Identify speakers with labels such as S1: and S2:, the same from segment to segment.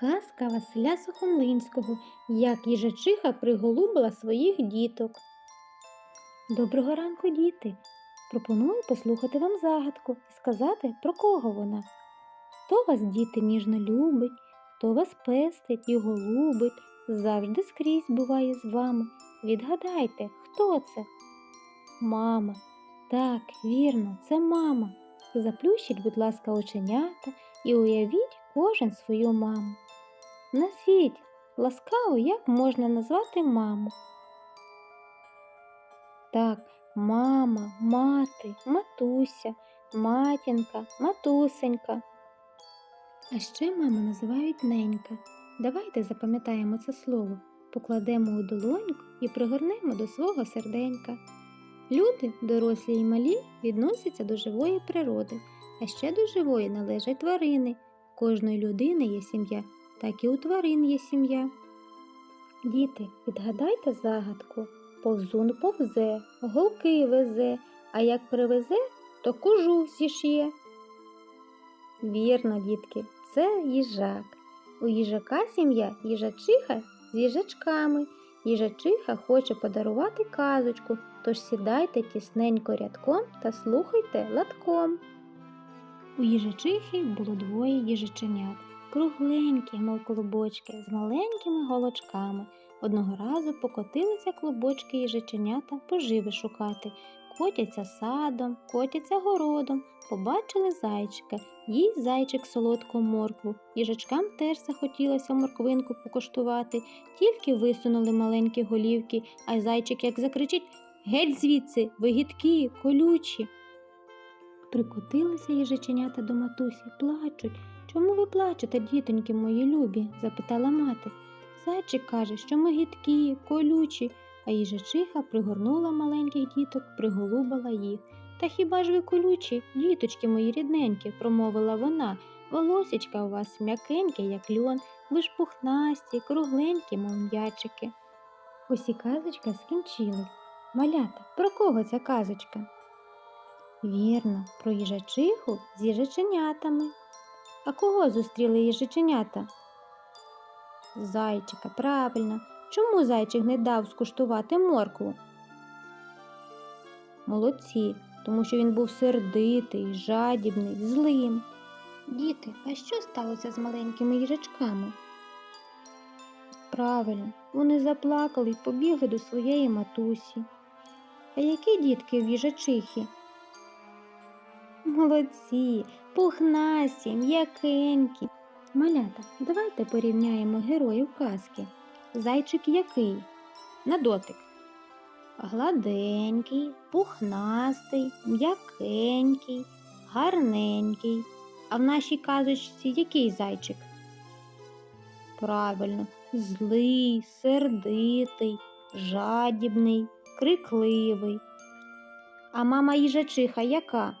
S1: Казка Василя Сухомлинського, як їжачиха приголубила своїх діток. Доброго ранку, діти! Пропоную послухати вам загадку і сказати, про кого вона. Хто вас, діти, ніжно любить, хто вас пестить і голубить, завжди скрізь буває з вами. Відгадайте, хто це? Мама. Так, вірно, це мама. Заплющіть, будь ласка, оченята і уявіть кожен свою маму. Назвіть ласкаво, як можна назвати маму. Так, мама, мати, матуся, матінка, матусенька. А ще маму називають ненька. Давайте запам'ятаємо це слово, покладемо у долоньку і пригорнемо до свого серденька. Люди, дорослі і малі, відносяться до живої природи, а ще до живої належать тварини. Кожної людини є сім'я, так і у тварин є сім'я. Діти, відгадайте загадку. Повзун повзе, голки везе, а як привезе, то кожух зішє. Вірно, дітки, це їжак. У їжака сім'я їжачиха з їжачками. Їжачиха хоче подарувати казочку, тож сідайте тісненько рядком та слухайте латком. У їжачихи було двоє їжаченят, кругленькі, мов клубочки, з маленькими голочками. Одного разу покотилися клубочки їжаченята поживи шукати. Котяться садом, котяться городом, побачили зайчика, їй зайчик солодку моркву. Їжачкам теж захотілося морквинку покуштувати, тільки висунули маленькі голівки, а зайчик як закричить Геть звідси, ви гидкі, колючі. Прикотилися їжаченята до матусі, плачуть. Чому ви плачете, дітоньки мої любі? запитала мати. Зайчик каже, що ми гидкі, колючі, а їжачиха пригорнула маленьких діток, приголубила їх. Та хіба ж ви колючі, діточки мої рідненькі, промовила вона. Волосічка у вас м'якеньке, як льон, ви ж пухнасті, кругленькі, мов м'ячики. Ось і казочка скінчилась. Малята, про кого ця казочка? Вірно, про їжачиху з їжаченятами. А кого зустріли їжаченята? Зайчика, правильно. Чому зайчик не дав скуштувати моркву? Молодці, тому що він був сердитий, жадібний, злим. Діти, а що сталося з маленькими їжачками? Правильно, вони заплакали й побігли до своєї матусі. А які дітки в їжачихі? Молодці, пухнасті, м'якенькі. Малята, давайте порівняємо героїв казки. Зайчик який? На дотик. Гладенький, пухнастий, м'якенький, гарненький. А в нашій казочці який зайчик? Правильно, злий, сердитий, жадібний, крикливий. А мама їжачиха яка?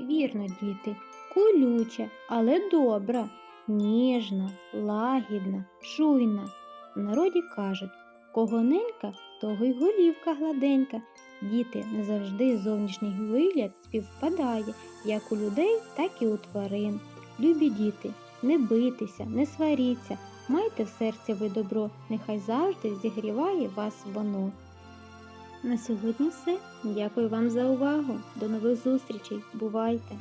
S1: Вірно, діти, колюча, але добра, ніжна, лагідна, чуйна. В народі кажуть, кого ненька, того й голівка гладенька. Діти не завжди зовнішній вигляд співпадає як у людей, так і у тварин. Любі діти, не бийтеся, не сваріться, майте в серці ви добро, нехай завжди зігріває вас воно. На сьогодні все. Дякую вам за увагу. До нових зустрічей. Бувайте!